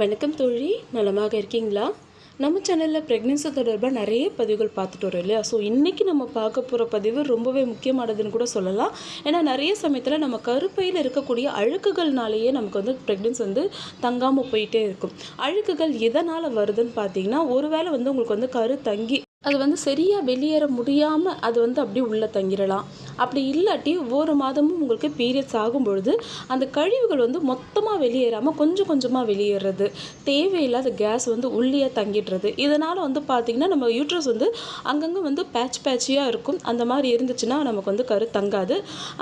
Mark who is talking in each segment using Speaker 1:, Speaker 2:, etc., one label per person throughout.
Speaker 1: வணக்கம் தோழி நலமாக இருக்கீங்களா? நம்ம சேனலில் ப்ரெக்னென்சி தொடர்பாக நிறைய பதிவுகள் பார்த்துட்டு வரோம் இல்லையா? ஸோ இன்றைக்கி நம்ம பார்க்க போகிற பதிவு ரொம்பவே முக்கியமானதுன்னு கூட சொல்லலாம். ஏன்னா நிறைய சமயத்தில் நம்ம கருப்பையில் இருக்கக்கூடிய அழுக்குகள்னாலேயே நமக்கு வந்து ப்ரெக்னென்சி வந்து தங்காமல் போயிட்டே இருக்கும். அழுக்குகள் எதனால் வருதுன்னு பார்த்தீங்கன்னா ஒருவேளை வந்து உங்களுக்கு வந்து கரு தங்கி அது வந்து சரியாக வெளியேற முடியாமல் அது வந்து அப்படியே உள்ளே தங்கிடலாம் அப்படி இல்லாட்டி ஒவ்வொரு மாதமும் உங்களுக்கு பீரியட்ஸ் ஆகும் பொழுது அந்த கழிவுகள் வந்து மொத்தமாக வெளியேறாமல் கொஞ்சம் கொஞ்சமாக வெளியேறது. தேவையில்லாத கேஸ் வந்து உள்ளே தங்கிடுறது. இதனால் வந்து பார்த்திங்கன்னா நம்ம யூட்ரஸ் வந்து அங்கங்கே வந்து பேட்ச் பேட்சியாக இருக்கும். அந்த மாதிரி இருந்துச்சுன்னா நமக்கு வந்து கரு தங்காது.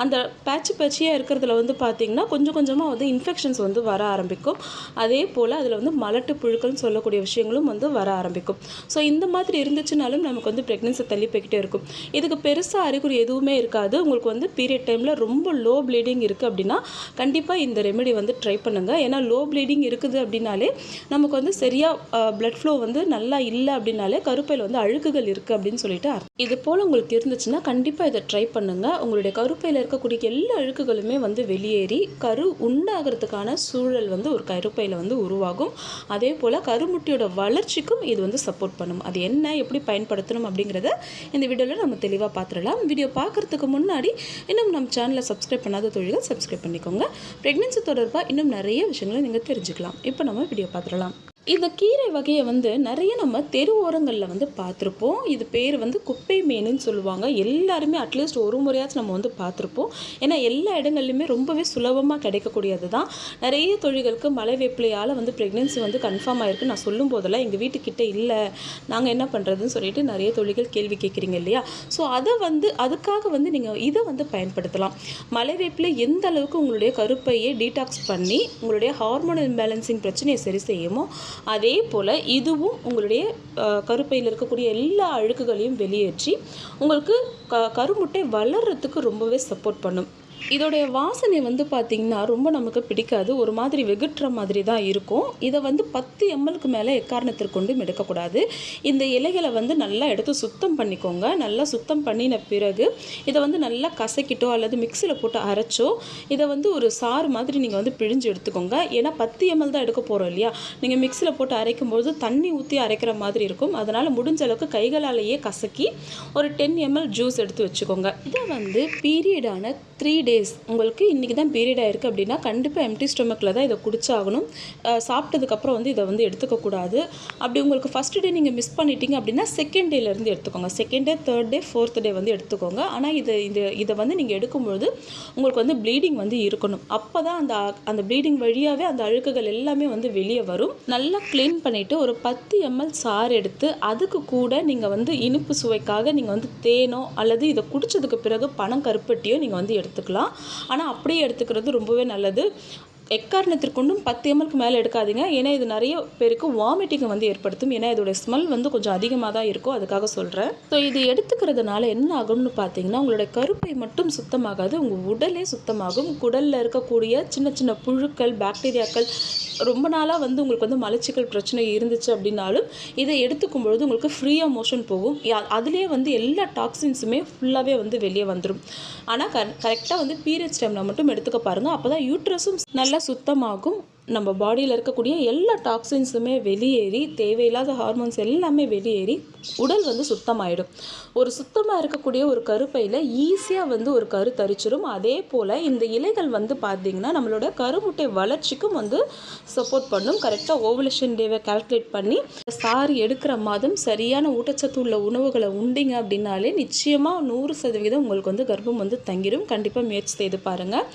Speaker 1: அந்த பேட்ச் பேட்சியாக இருக்கிறதுல வந்து பார்த்திங்கன்னா கொஞ்சம் கொஞ்சமாக வந்து இன்ஃபெக்ஷன்ஸ் வந்து வர ஆரம்பிக்கும். அதே போல் அதில் வந்து மலட்டு புழுக்கள்னு சொல்லக்கூடிய விஷயங்களும் வந்து வர ஆரம்பிக்கும். ஸோ இந்த மாதிரி இருந்துச்சுன்னா இருந்துச்சுனாலும் நமக்கு வந்து ப்ரெக்னென்சி தள்ளி போய்கிட்டே இருக்கும். இதுக்கு பெருசாக அறிகுறி எதுவுமே இருக்காது. உங்களுக்கு வந்து பீரியட் டைமில் ரொம்ப லோ ப்ளீடிங் இருக்குது அப்படின்னா கண்டிப்பாக இந்த ரெமெடி வந்து ட்ரை பண்ணுங்கள் ஏன்னா லோ ப்ளீடிங் இருக்குது அப்படின்னாலே நமக்கு வந்து சரியாக பிளட் ஃப்ளோ வந்து நல்லா இல்லை அப்படின்னாலே கருப்பையில் வந்து அழுக்குகள் இருக்குது அப்படின்னு சொல்லிட்டு அர்த்தம். இது போல் உங்களுக்கு இருந்துச்சுன்னா கண்டிப்பாக இதை ட்ரை பண்ணுங்கள் உங்களுடைய கருப்பையில் இருக்கக்கூடிய எல்லா அழுக்குகளுமே வந்து வெளியேறி கரு உண்டாகிறதுக்கான சூழல் வந்து ஒரு கருப்பையில் வந்து உருவாகும். அதே போல் கருமுட்டியோட வளர்ச்சிக்கும் இது வந்து சப்போர்ட் பண்ணும். அது என்ன எப்படி பயன்படுத்தணும் அப்படிங்கிறத இந்த வீடியோவில் நம்ம தெளிவாக பார்த்துடலாம் வீடியோ பார்க்குறதுக்கு முன்னாடி இன்னும் நம்ம சேனலை சப்ஸ்கிரைப் பண்ணாத தொழில்கள் சப்ஸ்கிரைப் பண்ணிக்கோங்க. ப்ரெக்னென்சி தொடர்பாக இன்னும் நிறைய விஷயங்களை நீங்கள் தெரிஞ்சுக்கலாம். இப்போ நம்ம வீடியோ பார்த்துடலாம் இந்த கீரை வகையை வந்து நிறைய நம்ம தெரு ஓரங்களில் வந்து பார்த்துருப்போம். இது பேர் வந்து குப்பை மீனுன்னு சொல்லுவாங்க. எல்லாருமே அட்லீஸ்ட் ஒரு முறையாச்சும் நம்ம வந்து பார்த்துருப்போம். ஏன்னா எல்லா இடங்கள்லையுமே ரொம்பவே சுலபமாக கிடைக்கக்கூடியது தான் நிறைய தொழில்களுக்கு மலை வேப்பிலையால் வந்து ப்ரெக்னென்சி வந்து கன்ஃபார்ம் ஆயிருக்கு. நான் சொல்லும் போதெல்லாம் எங்கள் வீட்டுக்கிட்ட இல்லை. நாங்கள் என்ன பண்ணுறதுன்னு சொல்லிட்டு நிறைய தொழில்கள் கேள்வி கேட்குறீங்க இல்லையா? ஸோ அதை வந்து அதுக்காக வந்து நீங்கள் இதை வந்து பயன்படுத்தலாம். மலை வேப்பிலை எந்த அளவுக்கு உங்களுடைய கருப்பையை டீடாக்ஸ் பண்ணி உங்களுடைய ஹார்மோன் இம்பேலன்சிங் பிரச்சனையை சரி செய்யுமோ அதே போல் இதுவும் உங்களுடைய கருப்பையில் இருக்கக்கூடிய எல்லா அழுக்குகளையும் வெளியேற்றி உங்களுக்கு க கருமுட்டை வளர்கிறதுக்கு ரொம்பவே சப்போர்ட் பண்ணும். இதோடைய வாசனை வந்து பார்த்திங்கன்னா ரொம்ப நமக்கு பிடிக்காது. ஒரு மாதிரி வெகுட்டுற மாதிரி தான் இருக்கும். இதை வந்து பத்து எம்எல்க்கு மேலே எக்காரணத்திற்கு கொண்டும் எடுக்கக்கூடாது. இந்த இலைகளை வந்து நல்லா எடுத்து சுத்தம் பண்ணிக்கோங்க. நல்லா சுத்தம் பண்ணின பிறகு இதை வந்து நல்லா கசக்கிட்டோ அல்லது மிக்சியில் போட்டு அரைச்சோ இதை வந்து ஒரு சாறு மாதிரி நீங்கள் வந்து பிழிஞ்சு எடுத்துக்கோங்க. ஏன்னா பத்து எம்எல் தான் எடுக்க போகிறோம் இல்லையா? நீங்கள் மிக்சியில் போட்டு அரைக்கும்போது தண்ணி ஊற்றி அரைக்கிற மாதிரி இருக்கும். அதனால் முடிஞ்ச அளவுக்கு கைகளாலேயே கசக்கி ஒரு டென் எம்எல் ஜூஸ் எடுத்து வச்சுக்கோங்க. இதை வந்து பீரியடான த்ரீ டேஸ் உங்களுக்கு இன்றைக்கி தான் பீரியட் ஆகிருக்கு அப்படின்னா கண்டிப்பாக எம்டி ஸ்டொமக்கில் தான் இதை குடிச்சாகணும். சாப்பிட்டதுக்கப்புறம் வந்து இதை வந்து எடுத்துக்கக்கூடாது அப்படி உங்களுக்கு ஃபஸ்ட் டே நீங்கள் மிஸ் பண்ணிட்டீங்க அப்படின்னா செகண்ட் டேலேருந்து எடுத்துக்கோங்க. Second day third day fourth day வந்து எடுத்துக்கோங்க. ஆனால் இது இது இதை வந்து நீங்கள் எடுக்கும்பொழுது உங்களுக்கு வந்து ப்ளீடிங் வந்து இருக்கணும். அப்போ தான் அந்த அந்த ப்ளீடிங் வழியாகவே அந்த அழுக்குகள் எல்லாமே வந்து வெளியே வரும். நல்லா க்ளீன் பண்ணிவிட்டு ஒரு பத்து எம்எல் சாறு எடுத்து அதுக்கு கூட நீங்கள் வந்து இனிப்பு சுவைக்காக நீங்கள் வந்து தேனோ அல்லது இதை குடித்ததுக்கு பிறகு பணம் கருப்பட்டியோ நீங்கள் வந்து எடுத்துக்கலாம். ஆனால் அப்படியே எடுத்துக்கிறது ரொம்பவே நல்லது. எக்காரணத்திற்கொண்டும் பத்து எம்எல்க்கு மேலே எடுக்காதீங்க. ஏன்னா இது நிறைய பேருக்கு வாமிட்டிங்கை வந்து ஏற்படுத்தும். ஏன்னா இதோட ஸ்மெல் வந்து கொஞ்சம் அதிகமாக தான் இருக்கும் அதுக்காக சொல்கிறேன் ஸோ இது எடுத்துக்கிறதுனால என்ன ஆகும்னு பார்த்தீங்கன்னா உங்களோட கருப்பை மட்டும் சுத்தமாகாது. உங்கள் உடலே சுத்தமாகும். குடலில் இருக்கக்கூடிய சின்ன சின்ன புழுக்கள் பாக்டீரியாக்கள் ரொம்ப நாளாக வந்து உங்களுக்கு வந்து மலச்சிக்கல் பிரச்சனை இருந்துச்சு அப்படின்னாலும் இதை எடுத்துக்கும் பொழுது உங்களுக்கு ஃப்ரீயாக மோஷன் போகும். அதுலேயே வந்து எல்லா டாக்ஸின்ஸுமே ஃபுல்லாகவே வந்து வெளியே வந்துடும் ஆனால் க கரெக்டாக வந்து பீரியட்ஸ் டைமில் மட்டும் எடுத்துக்க பாருங்கள் அப்போ தான் யூட்ரஸும் நல்லா சுத்தமாகும். நம்ம பாடியில் இருக்கக்கூடிய எல்லா டாக்ஸின்ஸுமே வெளியேறி தேவையில்லாத ஹார்மோன்ஸ் எல்லாமே வெளியேறி உடல் வந்து சுத்தமாயிடும். ஒரு சுத்தமாக இருக்கக்கூடிய ஒரு கருப்பையில் ஈஸியாக வந்து ஒரு கரு தரிச்சிடும் அதே போல் இந்த இலைகள் வந்து பார்த்திங்கன்னா நம்மளோட கருமுட்டை வளர்ச்சிக்கும் வந்து சப்போர்ட் பண்ணும். கரெக்டாக ஓவலேஷன் டேவை கால்குலேட் பண்ணி சாறு எடுக்கிற மாதம் சரியான ஊட்டச்சத்து உள்ள உணவுகளை உண்டிங்க அப்படின்னாலே நிச்சயமாக நூறு சதவீதம் உங்களுக்கு வந்து கர்ப்பம் வந்து தங்கிடும் கண்டிப்பாக முயற்சி செய்து பாருங்கள்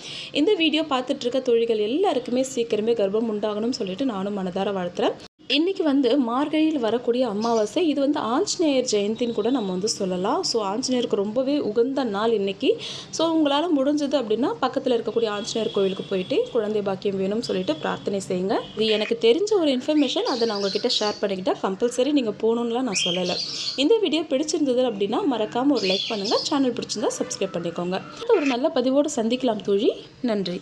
Speaker 1: இந்த வீடியோ பார்த்துட்ருக்க தொழில்கள் எல்லாருக்குமே சீக்கிரமே கர்ப்பம் உண்டாகணும்னு சொல்லிட்டு நானும் மனதார வாழ்த்துறேன். இன்றைக்கி வந்து மார்கழியில் வரக்கூடிய அமாவாசை இது வந்து ஆஞ்சநேயர் ஜெயந்தின்னு கூட நம்ம வந்து சொல்லலாம். ஸோ ஆஞ்சநேயருக்கு ரொம்பவே உகந்த நாள் இன்றைக்கி ஸோ உங்களால் முடிஞ்சது அப்படின்னா பக்கத்தில் இருக்கக்கூடிய ஆஞ்சநேயர் கோவிலுக்கு போயிட்டு குழந்தை பாக்கியம் வேணும்னு சொல்லிட்டு பிரார்த்தனை செய்யுங்க. இது எனக்கு தெரிஞ்ச ஒரு இன்ஃபர்மேஷன் அதை நான் உங்ககிட்ட ஷேர் பண்ணிக்கிட்டால் கம்பல்சரி நீங்கள் போகணுன்னுலாம் நான் சொல்லலை. இந்த வீடியோ பிடிச்சிருந்தது அப்படின்னா மறக்காமல் ஒரு லைக் பண்ணுங்கள் சேனல் பிடிச்சிருந்தா சப்ஸ்கிரைப் பண்ணிக்கோங்க. ஒரு நல்ல பதிவோடு சந்திக்கலாம் தோழி. நன்றி.